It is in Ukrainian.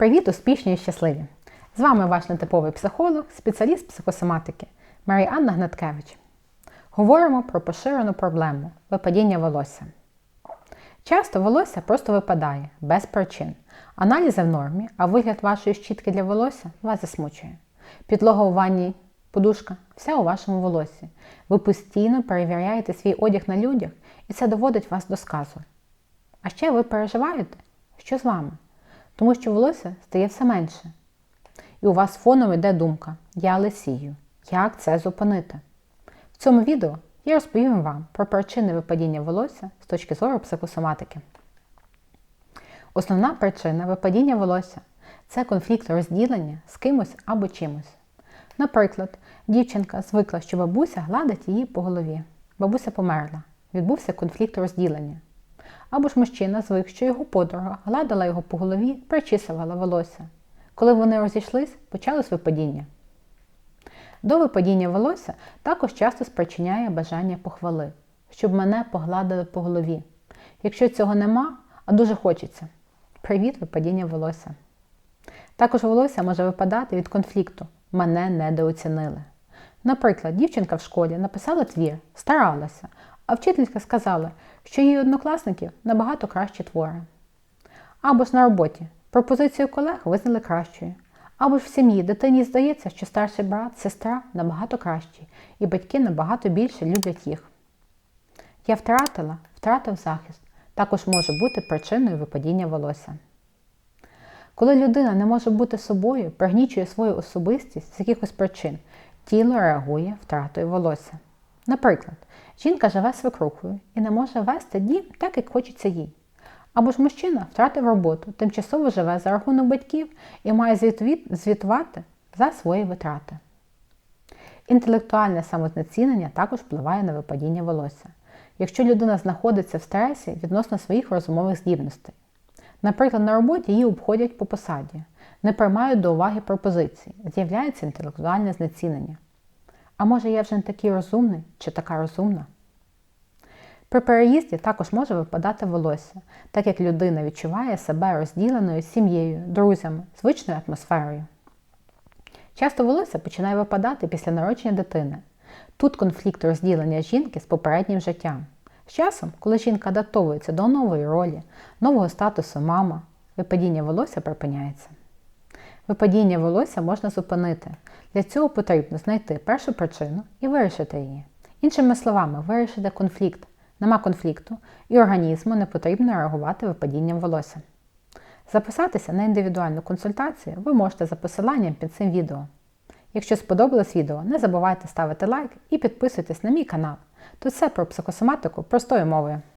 Привіт, успішні і щасливі! З вами ваш нетиповий психолог, спеціаліст психосоматики Марія Анна Гнаткевич. Говоримо про поширену проблему випадіння волосся. Часто волосся просто випадає без причин. Аналізи в нормі, а вигляд вашої щітки для волосся вас засмучує. Підлога у ванні, подушка вся у вашому волосі. Ви постійно перевіряєте свій одяг на людях, і це доводить вас до сказу. А ще ви переживаєте, що з вами, тому що волосся стає все менше. І у вас фоном йде думка Я лисію. Як це зупинити? В цьому відео я розповім вам про причини випадіння волосся з точки зору психосоматики. Основна причина випадіння волосся це конфлікт розділення з кимось або чимось. Наприклад, дівчинка звикла, що бабуся гладить її по голові. Бабуся померла, відбувся конфлікт розділення. Або ж мужчина звик, що його подруга гладила його по голові, причісувала волосся. Коли вони розійшлись, почалось випадіння. До випадіння волосся також часто спричиняє бажання похвали, щоб мене погладили по голові. Якщо цього нема, а дуже хочеться. Привіт, випадіння волосся. Також волосся може випадати від конфлікту Мене недооцінили. Наприклад, дівчинка в школі написала твір, старалася, а вчителька сказала, що її однокласників набагато кращі твори. Або ж на роботі пропозицію колег визнали кращою. Або ж в сім'ї дитині здається, що старший брат, сестра набагато кращі, і батьки набагато більше люблять їх. Я втратила, втратив захист, також може бути причиною випадіння волосся. Коли людина не може бути собою, пригнічує свою особистість з якихось причин, тіло реагує втратою волосся. Наприклад, жінка живе свекрухою і не може вести дім так, як хочеться їй. Або ж мужчина втратив роботу, тимчасово живе за рахунок батьків і має звітувати за свої витрати. Інтелектуальне самознецінення також впливає на випадіння волосся. Якщо людина знаходиться в стресі відносно своїх розумових здібностей. Наприклад, на роботі її обходять по посаді, не приймають до уваги пропозиції, з'являється інтелектуальне знецінення. А може я вже не такий розумний чи така розумна? При переїзді також може випадати волосся, так як людина відчуває себе розділеною сім'єю, друзями, звичною атмосферою. Часто волосся починає випадати після народження дитини. Тут конфлікт розділення жінки з попереднім життям. З часом, коли жінка адаптовується до нової ролі, нового статусу мама, випадіння волосся припиняється. Випадіння волосся можна зупинити. Для цього потрібно знайти першу причину і вирішити її. Іншими словами, вирішити конфлікт. Нема конфлікту, і організму не потрібно реагувати випадінням волосся. Записатися на індивідуальну консультацію ви можете за посиланням під цим відео. Якщо сподобалось відео, не забувайте ставити лайк і підписуйтесь на мій канал. Тут все про психосоматику простою мовою.